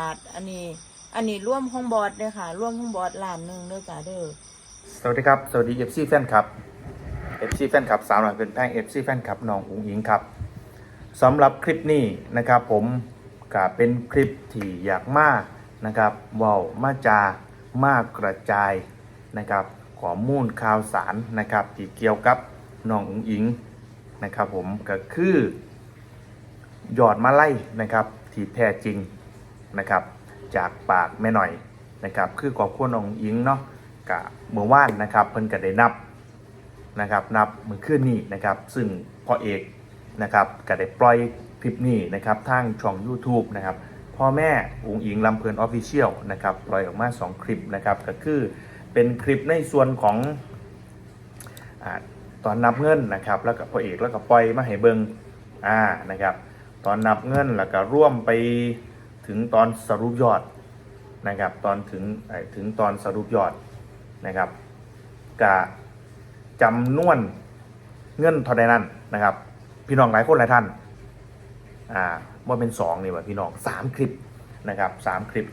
บาทอันนี้ อันนี้ร่วมห้องบอสเลยค่ะ ร่วมห้องบอสล้านหนึ่งเด้อจ้าเด้อสวัสดีครับ สวัสดี FC แฟนคลับ FC แฟนคลับสาวหน่อยเป็นแป้ง FC แฟนคลับน้องอุ๋งอิงครับสำหรับคลิปนี้นะครับผมก็เป็นคลิปที่อยากมากนะครับว้ามาจามากกระจายนะครับข้อมูลข่าวสารนะครับที่เกี่ยวกับน้องอุ๋งอิงนะครับผมก็คือยอดมาไล่นะครับที่แท้จริง นะครับ จากปากแม่หน่อยนะครับ คือขอบคุณน้องอิงเนาะกะเมื่อวานนะครับเพิ่นก็ได้นับนะครับนับมือขึ้นนี่นะครับซึ่งพ่อเอกนะครับก็ได้ปล่อยคลิปนี้นะครับทางช่อง YouTube นะครับพ่อแม่อุงอิงลำเพลินออฟฟิเชียลนะครับปล่อยออกมา 2 คลิปนะครับก็คือเป็นคลิปในส่วนของอตอนนับเงินนะครับแล้วก็พ่อเอกแล้วก็ปล่อยมาให้เบิงอ่านะครับตอนนับเงินแล้วก็ร่วมไป ถึงตอนสรุปยอดนะครับตอนถึงถึงตอนสรุปยอดนะครับกะจำนวนเงินเท่าใดนั้นนะครับ พี่น้องหลายคนหลายท่านอ่าว่าเป็นสองนี่ว่าพี่น้องสามคลิปนะครับสามคลิป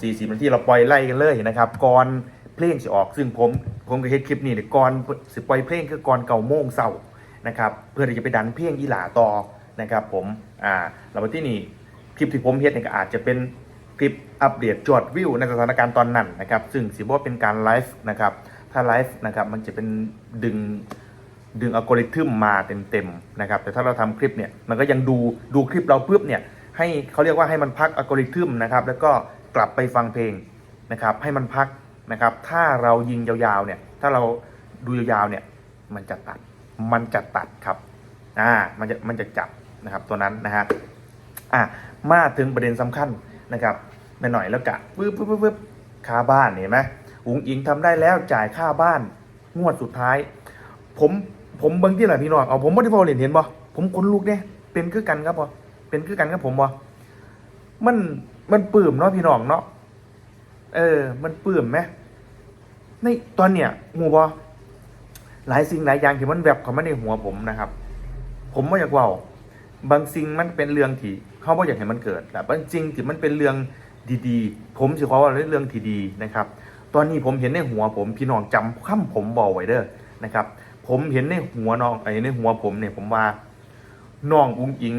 สี่สิบนาทีเราปล่อยไล่กันเลยนะครับก่อนเพลงสิออกซึ่งผมผมก็เฮ็ดคลิปนี้เนี่ยก่อนสิปล่อยเพลงคือก่อนเก่าโมงเศร้านะครับเพื่อที่จะไปดันเพลงอีหลาต่อนะครับผมอ่าแล้ววันที่นี่ คลิปที่ผมเฮ็ดเนี่ยก็อาจจะเป็นคลิปอัปเดตจอดวิวในสถานการณ์ตอนนั้นนะครับ ซึ่งสิบว่าเป็นการไลฟ์นะครับ ถ้าไลฟ์นะครับมันจะเป็นดึงดึงอัลกอริทึมมาเต็มๆนะครับ แต่ถ้าเราทำคลิปเนี่ยมันก็ยังดูดูคลิปเราปุ๊บเนี่ยให้เขาเรียกว่าให้มันพักอัลกอริทึมนะครับ แล้วก็กลับไปฟังเพลงนะครับ ให้มันพักนะครับ ถ้าเรายิงยาวๆเนี่ย ถ้าเราดูยาวๆเนี่ย มันจะตัด มันจะตัดครับ อ่า มันจะ มันจะจับนะครับตัวนั้นนะฮะ อะมาถึงประเด็นสำคัญนะครับแม่หน่อยแล้วกะปึ๊บปึ๊บปึ๊บค่าบ้านเห็นไหมอุ๋งอิงทำได้แล้วจ่ายค่าบ้านงวดสุดท้าย ผมผมเบิ้งที่ไหนพี่น้องเอาผมไม่ได้พอเห็นเห็นบ่ผมคนลูกเนี่ยเป็นคือกันครับบ่เป็นคือกันครับผมบ่มันมันปื้มเนาะพี่น้องเนาะเออ มันปื้มไหมในตอนเนี้ยหูบ่หลายสิ่งหลายอย่างที่มันแวบเข้ามาในหัวผมนะครับ ผมไม่อยากว่าบางสิ่งมันเป็นเรื่องที่ เขาบ่อยากให้มันเกิดแต่บางสิ่งที่มันเป็นเรื่องดีๆ ผมสิขอว่าเรื่องที่ดีนะครับ ตอนนี้ผมเห็นในหัวผมพี่น้องจำคำผมบอกไว้เด้อนะครับ ผมเห็นในหัวน้องไอ้ในหัวผมเนี่ยผมว่าน้องอุ้งอิง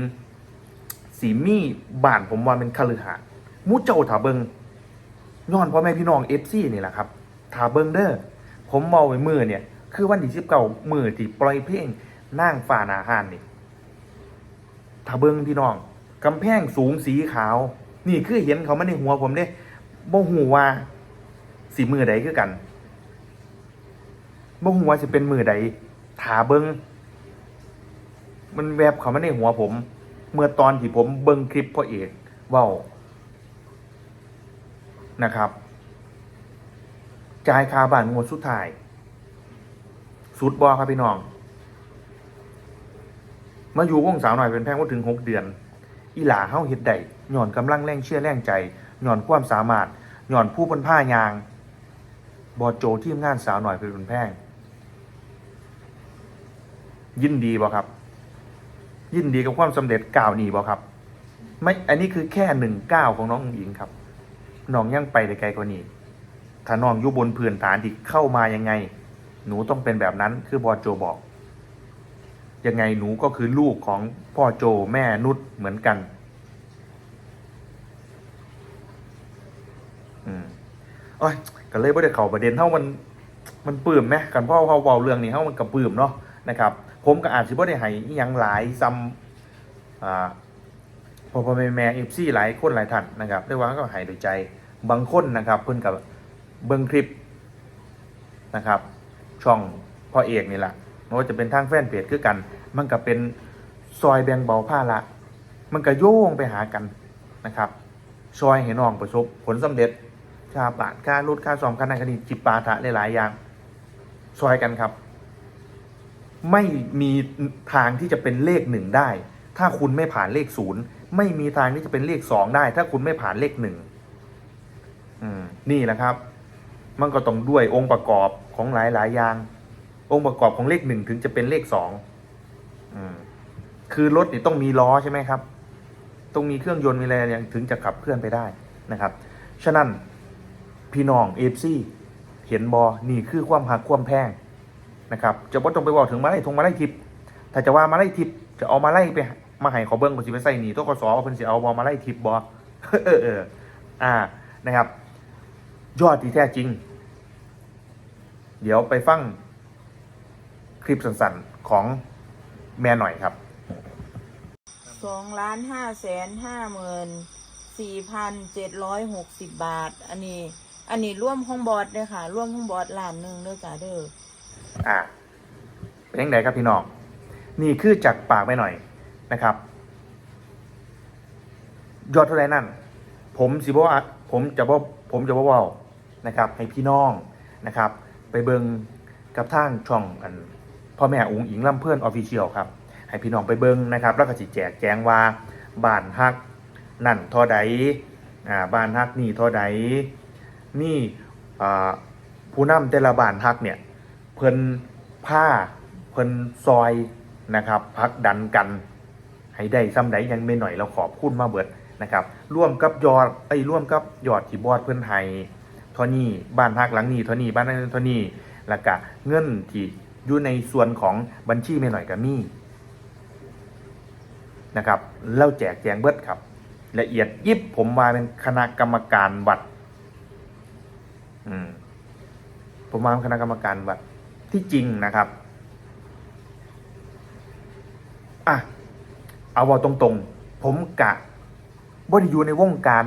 สีมี่บ้านผมว่าเป็นคฤหาสน์มูเจ้าถาเบิงย้อนพ่อแม่พี่น้องเอฟซีนี่แหละครับถาเบิงเด้อผมเมาไว้มือเนี่ย คือวันที่สิบเก้ามือที่ปล่อยเพลงนั่งฝ่าหนาหานนี่ถาเบิงพี่น้อง กำแพงสูงสีขาว นี่คือเห็นเขามาในหัวผมเด้บ่หูว่าสีมือใดคือกันบ่หูว่าจะเป็นมือใดถาเบิ้งมันแวบเขามาในหัวผม เมื่อตอนที่ผมเบิ้งคลิปพ่อเอกว้านะครับจ่ายคาบ้านงวดสุดท้าย สุดบอครับพี่น้อง มาอยู่วงสาวหน่อยเป็นแพงว่าถึงหกเดือน อีหลาเฮาเฮ็ดได้หย่อนกำลังแรงเชื่อแรงใจหย่อนความสามารถหย่อนผู้เป็นผ้ายาง บอโจทีมงานสาวหน่อยเป็นแพง ยินดีบ่ครับ ยินดีกับความสำเร็จก้าวนี้บ่ครับ ไม่ อันนี้คือแค่หนึ่งก้าวของน้องอุ๋งอิงครับ น้องยังไปได้ไกลกว่านี้ ถ้าน้องอยู่บนพื้นฐานที่เข้ามายังไง หนูต้องเป็นแบบนั้นคือบอโจบอก ยังไงหนูก็คือลูกของพ่อโจแม่นุชเหมือนกันอืมโอ้ยก็เลยไม่ได้เขาประเด็นเท่ามันมันปื้มไหมกันพ่อเขาเบาเรื่องนี้เท่ามันกับปื้มเนาะนะครับ ผมก็อาจจะไม่ได้ให้ยังหลายซ้ำอ่าพอพ่อแม่แม่เอฟซีหลายคนหลายท่านนะครับได้ว่าก็หายโดยใจบางคนนะครับ เพิ่นกับเบิ้งคลิปนะครับ ช่องพ่อเอกนี่แหละไม่ว่าจะเป็นทางแฟนเพจคือกัน มันก็เป็นซอยแบ่งเบาผ้าละมันก็โยงไปหากันนะครับซอยให้น้องประสบผลสำเร็จค่าบาทค่ารถค่าซอมค่านันค่านี่จิปาถะหลายๆอย่างซอยกันครับ ไม่มีทางที่จะเป็นเลขหนึ่งได้ ถ้าคุณไม่ผ่านเลขศูนย์ไม่มีทางที่จะเป็นเลขสองได้ ถ้าคุณไม่ผ่านเลขหนึ่งอืมนี่แหละครับ มันก็ต้องด้วยองค์ประกอบของหลายๆอย่าง องค์ประกอบของเลขหนึ่งถึงจะเป็นเลขสอง คือรถนี่ต้องมีล้อใช่ไหมครับ ต้องมีเครื่องยนต์มีอะไรอย่างถึงจะขับเคลื่อนไปได้นะครับ ฉะนั้นพี่น้องเอฟซีเห็นบอนี่คือความหักความแพงนะครับจะบ่ต้องไปบอกถึงมาไล่ทงมาไล่ทิพย์ถ้าจะว่ามาไล่ทิพย์จะเอามาไล่ไปมาให้ขอเบิ้งคนสิไปใส่หนีตัวกสอเพิ่นสิเอาบอมาไล่ทิพย์บอเออเอออ่านะครับ ยอดที่แท้จริง เดี๋ยวไปฟังคลิปสั้นๆของ แม่หน่อยครับสองล้านห้าแสนห้าหมื่นสี่พันเจ็ดร้อยหกสิบบาท อันนี้ อันนี้ร่วมห้องบอสเลยค่ะ ร่วมห้องบอสล้านหนึ่งเด้อจ้าเด้ออ่าเป็นยังไงครับพี่น้องนี่คือจากปากไปหน่อยนะครับ ยอดเท่าไรนั่น ผมสิบ่ว่าผมจะบ่ผมจะบ่เว้านะครับ ให้พี่น้องนะครับ ไปเบิงกับทางช่องอัน พ่อแม่อุ๋งอิงลำเพื่อนออฟฟิเชียลครับ ให้พี่น้องไปเบิ้งนะครับ แล้วก็สิแจกแจงว่าบ้านฮักนั่นท่าใดอ่าบ้านฮักนี่ท่าใดนี่อ่าผู้นำแต่ละบ้านฮักเนี่ยเพิ่นผ้าเพิ่นซอยนะครับพักดันกัน ให้ได้ซ้ำใดยังไม่หน่อยเราขอบคุณมาเบิดนะครับร่วมกับยอดไอ้ร่วมกับยอดที่บอดเพิ่อนให้เท่านี้บ้านพักหลังนี้ท่านี้บ้านนั้นท่านี้แล้วก็เงินที่ อยู่ในส่วนของบัญชีไม่หน่อยก็มีนะครับเล่าแจกแจงเบิดครับ ละเอียดยิบผมมาเป็นคณะกรรมการวัดอืมผมมาเป็นคณะกรรมการวัดที่จริงนะครับอะเอาว่าตรงๆ ผมกะบ่ได้อยู่ในวงการ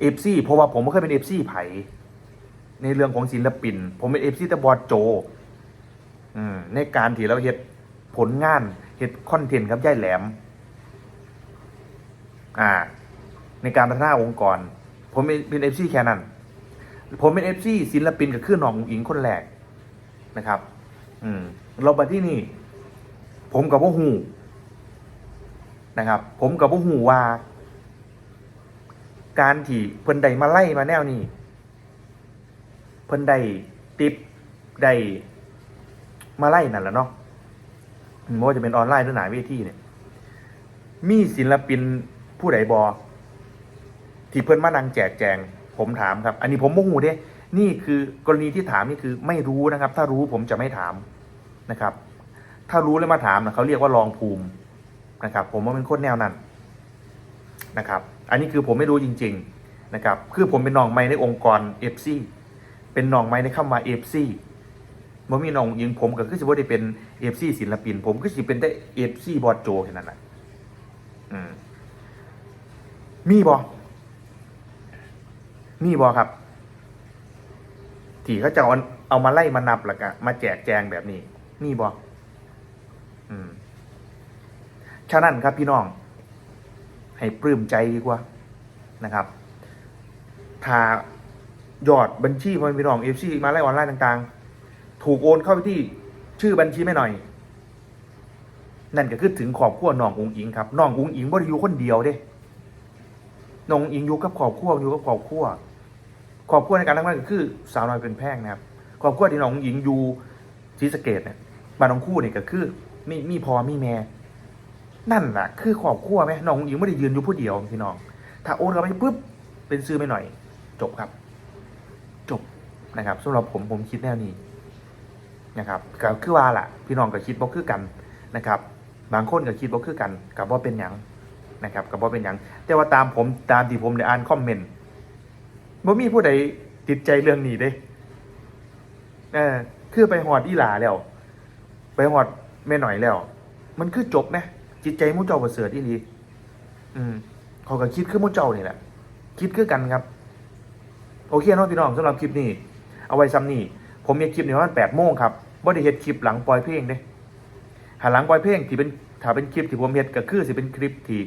เอฟซีเพราะว่าผมไม่เคยเป็นเอฟซีไผในเรื่องของศิลปิน ผมเป็นเอฟซีแต่บอดโจ ในการที่เราเฮ็ดผลงานเฮ็ดคอนเทนต์ครับย่ายแหลม อ่า ในการพัฒนาองค์กร ผมเป็นเอฟซีแค่นั้น ผมเป็นเอฟซีศิลปินกับคือน้องอุ๋งอิงคนแรกนะครับ อืมเราไปที่นี่ ผมกับพ่อหูนะครับ ผมกับพ่อหูว่า การที่เพิ่นไดมาไล่มาแนวนี้เพิ่นไดติปได้ มาไล่นั่นแหละเนาะไม่ว่าจะเป็นออนไลน์หรือหนาเวทีเนี่ย มีศิลปินผู้ใดบอที่เพิ่อนมานังแจกแจง ผมถามครับ อันนี้ผมโมโหเด้ นี่คือกรณีที่ถามนี่คือไม่รู้นะครับ ถ้ารู้ผมจะไม่ถามนะครับ ถ้ารู้แล้วมาถามนะเขาเรียกว่าลองภูมินะครับ ผมว่าเป็นคนแนวนั้นนะครับ อันนี้คือผมไม่รู้จริง ๆนะครับ คือผมเป็นน้องไม้ในองค์กรเอฟซีเป็นน้องไม้ในคำว่าเอฟซี มันมีน้องยิงผมก็คือสิบ่ได้เป็นเอฟซีศิลปิน ผมก็สิเป็นได้เอฟซีบอดโจแค่นั้นแหละอืมมีบอมีบอครับ ที่เขาจะเอาเอามาไล่มานับแล้วก็มาแจกแจงแบบนี้ มีบออืมฉะนั้นครับพี่น้อง ให้ปลื้มใจดีกว่านะครับถ้ายอดบัญชีพ่อพี่น้องเอฟซีมาไล่ออนไลน์ต่าง ๆ ถูกโอนเข้าไปที่ชื่อบัญชีไม่หน่อย นั่นก็คือถึงขอบขั้วน้องอุงอิงครับน้องอุงอิงบ่ได้อยู่คนเดียวเด้น้องอิงอยู่กับครอบครัวอยู่กับครอบครัวครอบครัวในการทำงานก็คือสาวน้อยเป็นแพ่งนะครับครอบครัวที่น้องอิงอยู่ศรีสะเกดเนี่ยบ้านน้องคู่เนี่ยก็คือมีมีพอมีแม่นั่นแหละคือครอบครัวไหมน้องอิงไม่ได้ยืนอยู่ผู้เดียวพี่น้อง ถ้าโอนเข้าไปปุ๊บเป็นซื้อไม่หน่อย จบครับ จบนะครับสำหรับผมผมคิดแนวนี้ นะครับก็คือว่าล่ะ พี่น้องก็คิดบ่คือกันนะครับ บางคนก็คิดบ่คือกันกับว่าเป็นหยังนะครับกับว่าเป็นหยังแต่ว่าตามผมตามที่ผมได้อ่านคอมเมนต์บ่มีผู้ใดติดใจเรื่องนี้เด้เออคือไปหอดอีหลาแล้ว ไปหอดแม่หน่อยแล้ว มันคือจบนะจิตใจมู่เจ้าประเสริฐอีหลีอืมเขาก็คิดคือมู่เจ้านี่แหละคิดคือกันครับ โอเคเนาะพี่น้องสำหรับคลิปนี้ เอาไว้ซ้ำนี่ผมมีคลิปในวันแปดโมงครับ บ่ได้เฮ็ดคลิปหลังปล่อยเพลงเด้หาหลังปล่อยเพลงที่เป็นถ้าเป็นคลิปที่ผมเฮ็ดก็คือสิเป็นคลิปที่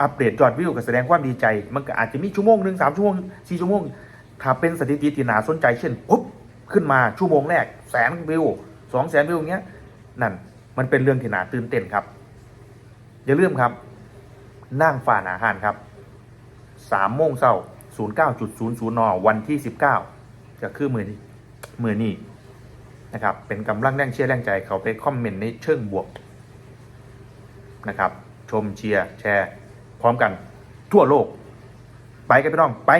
อัปเดตยอดวิวกับแสดงความดีใจ มันก็อาจจะมีชั่วโมงหนึ่งสามชั่วโมงสี่ชั่วโมง ถ้าเป็นสถิติที่น่าสนใจเช่นปุ๊บขึ้นมาชั่วโมงแรกแสนวิวสองแสนวิวเงี้ยนั่นมันเป็นเรื่องที่น่าตื่นเต้นครับ อย่าลืมครับนั่งฝ่าหนาหานครับสามโมงเศร้าศูนย์เก้าจุดศูนย์ศูนย์นวันที่สิบเก้าจะคือมือนี้มือนี้ นะครับ เป็นกำลังแรงเชียร์แรงใจเขาไปคอมเมนต์ในเชิงบวกนะครับ ชมเชียร์แชร์ พร้อมกันทั่วโลก ไปกันพี่น้องไป